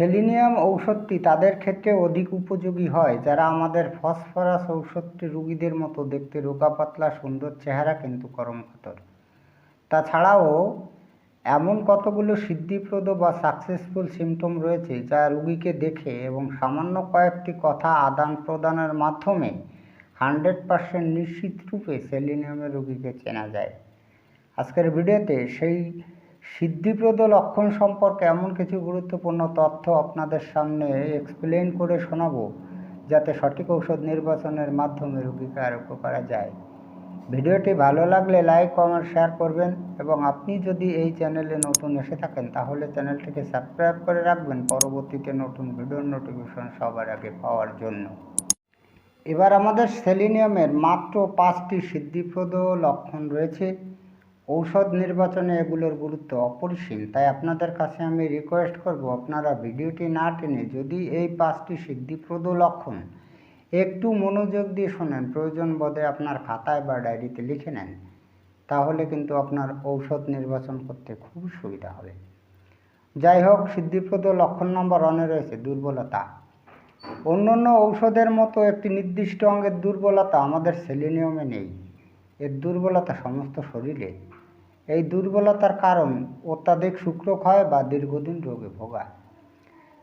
Selenium ঔষধটি তাদের ক্ষেত্রে অধিক উপযোগী হয়, যারা আমাদের ফসফরাস ঔষধটি রুগীদের মতো দেখতে রোগা পাতলা, সুন্দর চেহারা কিন্তু কর্মকাতর তাছাড়াও এমন কতগুলো সিদ্ধিপ্রদ বা সাকসেসফুল সিমটম রয়েছে যা রুগীকে দেখে এবং সামান্য কয়েকটি কথা আদান প্রদানের মাধ্যমে হান্ড্রেড পার্সেন্ট নিশ্চিত রূপে সেলিনিয়ামের রুগীকে চেনা যায়। আজকের ভিডিওতে সেই সিদ্ধিপ্রদ লক্ষণ সম্পর্কে এমন কিছু গুরুত্বপূর্ণ তথ্য আপনাদের সামনে এক্সপ্লেন করে শোনাবো, যাতে সঠিক ঔষধ নির্বাচনের মাধ্যমে রোগীকে আরোগ্য করা যায়। ভিডিওটি ভালো লাগলে লাইক কমেন্ট শেয়ার করবেন এবং আপনি যদি এই চ্যানেলে নতুন এসে থাকেন, তাহলে চ্যানেলটিকে সাবস্ক্রাইব করে রাখবেন পরবর্তীতে নতুন ভিডিওর নোটিফিকেশন সবার আগে পাওয়ার জন্য। এবার আমাদের সেলিনিয়ামের মাত্র পাঁচটি সিদ্ধিপ্রদ লক্ষণ রয়েছে। ঔষধ নির্বাচনে এগুলোর গুরুত্ব অপরিসীম, তাই আপনাদের কাছে আমি রিকোয়েস্ট করব আপনারা ভিডিওটি না টেনে যদি এই পাঁচটি সিদ্ধিপ্রদ লক্ষণ একটু মনোযোগ দিয়ে শোনেন, প্রয়োজন বোধে আপনার খাতায় বা ডায়েরিতে লিখে নেন, তাহলে কিন্তু আপনার ঔষধ নির্বাচন করতে খুব সুবিধা হবে। যাই হোক সিদ্ধিপ্রদ লক্ষণ নম্বর ওয়ানে রয়েছে, দুর্বলতা। অন্যান্য ঔষধের মতো একটি নির্দিষ্ট অঙ্গের দুর্বলতা আমাদের সেলিনিয়ামে নেই। এর দুর্বলতা সমস্ত শরীরে। এই দুর্বলতার কারণ অত্যাধিক শুক্রক্ষয় বা দীর্ঘদিন রোগে ভোগা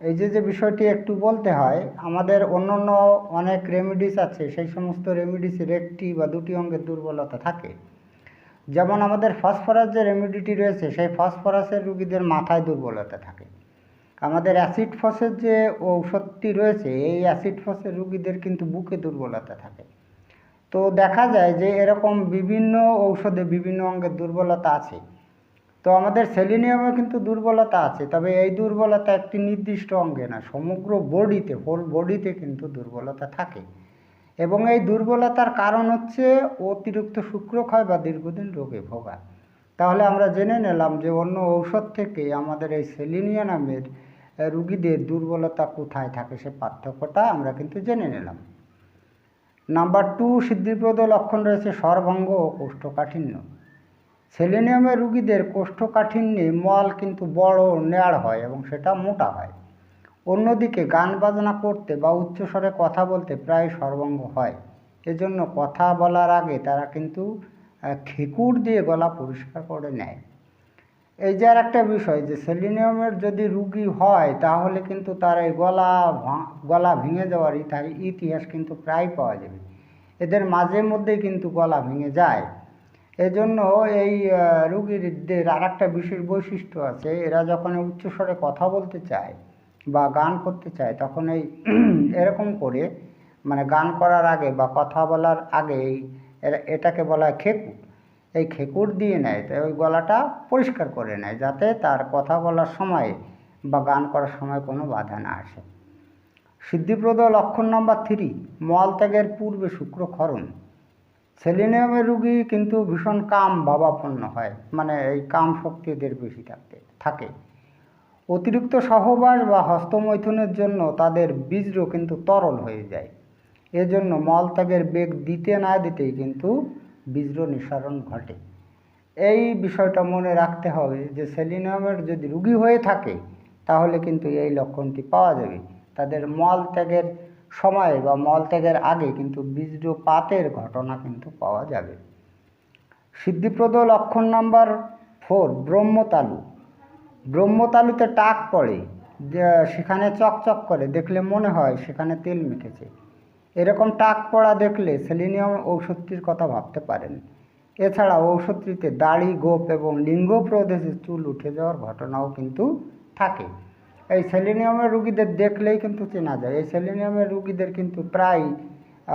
এই যে যে বিষয়টি একটু বলতে হয়, আমাদের অন্যান্য অনেক রেমিডিস আছে, সেই সমস্ত রেমিডিসের একটি বা দুটি অঙ্গের দুর্বলতা থাকে। যেমন আমাদের ফসফরাস যে রেমিডিটি রয়েছে, সেই ফসফরাসের রুগীদের মাথায় দুর্বলতা থাকে। আমাদের অ্যাসিড ফসের যে ঔষধটি রয়েছে, এই অ্যাসিড ফসের রুগীদের কিন্তু বুকে দুর্বলতা থাকে। তো দেখা যায় যে এরকম বিভিন্ন ঔষধে বিভিন্ন অঙ্গের দুর্বলতা আছে। তো আমাদের সেলিনিয়ামে কিন্তু দুর্বলতা আছে, তবে এই দুর্বলতা একটি নির্দিষ্ট অঙ্গে না, সমগ্র বডিতে হোল বডিতে কিন্তু দুর্বলতা থাকে। এবং এই দুর্বলতার কারণ হচ্ছে অতিরিক্ত শুক্রক্ষয় বা দীর্ঘদিন রোগে ভোগা। তাহলে আমরা জেনে নিলাম যে অন্য ঔষধ থেকে আমাদের এই সেলিনিয়া নামের রুগীদের দুর্বলতা কোথায় থাকে সে পার্থক্যটা আমরা কিন্তু জেনে নিলাম। নাম্বার টু, সিদ্ধিপ্রদ লক্ষণ রয়েছে সর্বাঙ্গ ও কোষ্ঠকাঠিন্য। সেলেনিয়ামের রুগীদের কোষ্ঠকাঠিন্যে মল কিন্তু বড় নেয়ার হয় এবং সেটা মোটা হয়। অন্যদিকে গান বাজনা করতে বা উচ্চস্বরে কথা বলতে প্রায় সর্বাঙ্গ হয়। এজন্য কথা বলার আগে তারা কিন্তু খেকুর দিয়ে গলা পরিষ্কার করে নেয়। এই যে আর একটা বিষয় যে সেলিনিয়ামের যদি রুগী হয়, তাহলে কিন্তু তার এই গলা গলা ভেঙে যাওয়ার ইতিহাস ইতিহাস কিন্তু প্রায় পাওয়া যাবে। এদের মাঝে মধ্যেই কিন্তু গলা ভেঙে যায়। এজন্য এই রুগীদের আর একটা বিশেষ বৈশিষ্ট্য আছে, এরা যখন উচ্চস্বরে কথা বলতে চায় বা গান করতে চায়, তখন এই এরকম করে মানে গান করার আগে বা কথা বলার আগে এটাকে বলা হয় খেকুর এই খেকুর দিয়ে নেয়, তাই ওই গলাটা পরিষ্কার করে নেয় যাতে তার কথা বলার সময় বা গান করার সময় কোনো বাধা না আসে। সিদ্ধিপ্রদ লক্ষণ নম্বর থ্রি মলত্যাগের পূর্বে শুক্রক্ষরণ সেলিনিয়ামের রুগী কিন্তু ভীষণ কাম ভাবাপন্ন হয় মানে এই কাম শক্তি এদের বেশি থাকতে, থাকে। অতিরিক্ত সহবাস বা হস্তমৈথুনের জন্য তাদের বীর্য কিন্তু তরল হয়ে যায়। এজন্য মলত্যাগের বেগ দিতে না দিতেই কিন্তু বীর্য নিঃসরণ ঘটে। এই বিষয়টা মনে রাখতে হবে যে সেলিনিয়ামের যদি রুগী হয়ে থাকে, তাহলে কিন্তু এই লক্ষণটি পাওয়া যাবে। তাদের মল ত্যাগের সময়ে বা মল ত্যাগের আগে কিন্তু বীর্যপাতের ঘটনা কিন্তু পাওয়া যাবে। সিদ্ধিপ্রদ লক্ষণ নাম্বার ফোর, ব্রহ্মতালু। ব্রহ্মতালুতে টাক পড়ে সেখানে চকচক করে, দেখলে মনে হয় সেখানে তেল মেখেছে। এরকম টাক পড়া দেখলে সেলিনিয়াম ঔষধটির কথা ভাবতে পারেন। এছাড়া ঔষধটিতে দাড়ি, গোপ এবং লিঙ্গ প্রদেশে চুল উঠে যাওয়ার ঘটনাও কিন্তু থাকে। এই সেলিনিয়ামের রুগীদের দেখলেই কিন্তু চেনা যায়। এই সেলিনিয়ামের রুগীদের কিন্তু প্রায়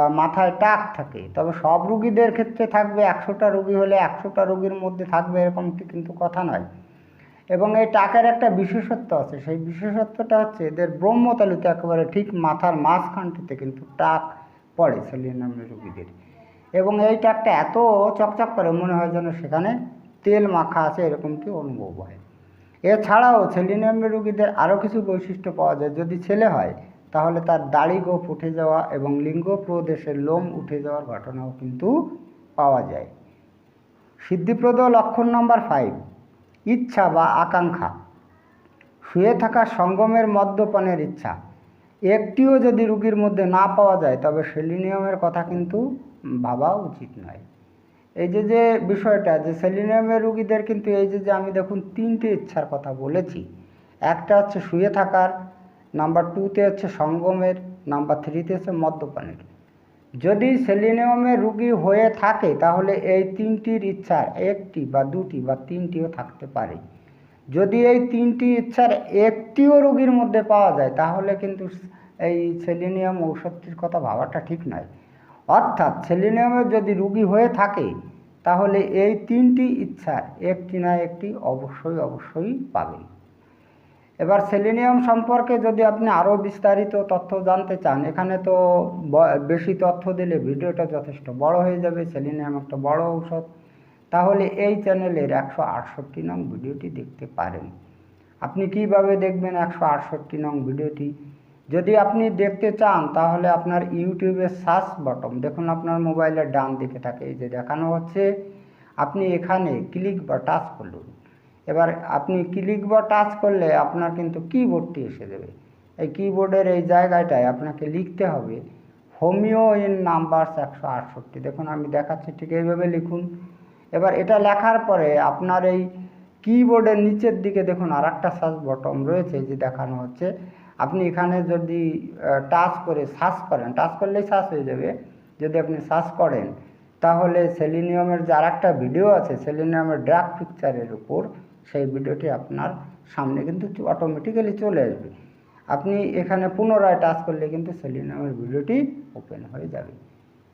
মাথায় টাক থাকে। তবে সব রুগীদের ক্ষেত্রে থাকবে একশোটা রুগী হলে একশোটা রুগীর মধ্যে থাকবে এরকমটি কিন্তু কথা নয়। এবং এই টাকের একটা বিশেষত্ব আছে। সেই বিশেষত্বটা হচ্ছে এদের ব্রহ্মতালুতে একেবারে ঠিক মাথার মাঝখানটিতে কিন্তু টাক পড়ে সেলিনামের রুগীদের। এবং এই টাকটা এত চকচক করে মনে হয় যেন সেখানে তেল মাখা আছে এরকমটি অনুভব হয়। এছাড়াও সেলিনিয়ামের রুগীদের আরও কিছু বৈশিষ্ট্য পাওয়া যায়। যদি ছেলে হয়, তাহলে তার দাড়ি গোপ উঠে যাওয়া এবং লিঙ্গ প্রদেশের লোম উঠে যাওয়ার ঘটনাও কিন্তু পাওয়া যায়। সিদ্ধিপ্রদ লক্ষণ নম্বর ফাইভ, ইচ্ছা বা আকাঙ্ক্ষা। শুয়ে থাকা সঙ্গমের মদ্যপানের ইচ্ছা। একটিও যদি রুগীর মধ্যে না পাওয়া যায়, তবে সেলিনিয়ামের কথা কিন্তু ভাবা উচিত নয়। এই যে যে বিষয়টা, যে সেলিনিয়ামের রুগীদের কিন্তু এই যে যে আমি দেখুন তিনটে ইচ্ছার কথা বলেছি। একটা হচ্ছে শুয়ে থাকার, নাম্বার টুতে হচ্ছে সঙ্গমের, নাম্বার থ্রিতে হচ্ছে মদ্যপানের। যদি সেলিনিয়ামের রুগী হয়ে থাকে, তাহলে এই তিনটির ইচ্ছার একটি বা দুটি বা তিনটিও থাকতে পারে। যদি এই তিনটি ইচ্ছার একটিও রোগীর মধ্যে পাওয়া যায়, তাহলে কিন্তু এই সেলিনিয়াম ঔষধটির কথা ভাবাটা ঠিক নয়। অর্থাৎ সেলিনিয়ামের যদি রুগী হয়ে থাকে, তাহলে এই তিনটি ইচ্ছার একটি না একটি অবশ্যই অবশ্যই পাবে। এবার সেলিনিয়াম সম্পর্কে যদি আপনি আরও বিস্তারিত তথ্য জানতে চান, এখানে তো বেশি তথ্য দিলে ভিডিওটা যথেষ্ট বড় হয়ে যাবে। সেলিনিয়াম একটা বড় ঔষধ। তাহলে এই চ্যানেলের একশো আটষট্টি নং ভিডিওটি দেখতে পারেন। আপনি কীভাবে দেখবেন একশো আটষট্টি নং ভিডিওটি? যদি আপনি দেখতে চান, তাহলে আপনার ইউটিউবের সার্চ বটন দেখুন আপনার মোবাইলের ডান দিকে থাকে, এই যে দেখানো হচ্ছে, আপনি এখানে ক্লিক বা টাচ করুন এবার আপনি ক্লিক বা টাচ করলে আপনার কিন্তু কিবোর্ডটি এসে যাবে। এই কিবোর্ডের এই জায়গাটায় আপনাকে লিখতে হবে, হোমিও ইন নাম্বারস একশো আটষট্টি। দেখুন, আমি দেখাচ্ছি, ঠিক এইভাবে লিখুন। এবার এটা লেখার পরে আপনার এই কিবোর্ডের নিচের দিকে দেখুন আর একটা সার্চ বটন রয়েছে যে দেখানো হচ্ছে। আপনি এখানে যদি টাচ করে সার্চ করেন টাচ করলেই সার্চ হয়ে যাবে। যদি আপনি সার্চ করেন, তাহলে সেলিনিয়ামের যে আর একটা ভিডিও আছে সেলিনিয়ামের ড্রাগ পিকচারের উপর, সেই ভিডিওটি আপনার সামনে কিন্তু অটোমেটিক্যালি চলে আসবে। আপনি এখানে পুনরায় টাচ করলে কিন্তু সেলিনিয়ামের ভিডিওটি ওপেন হয়ে যাবে।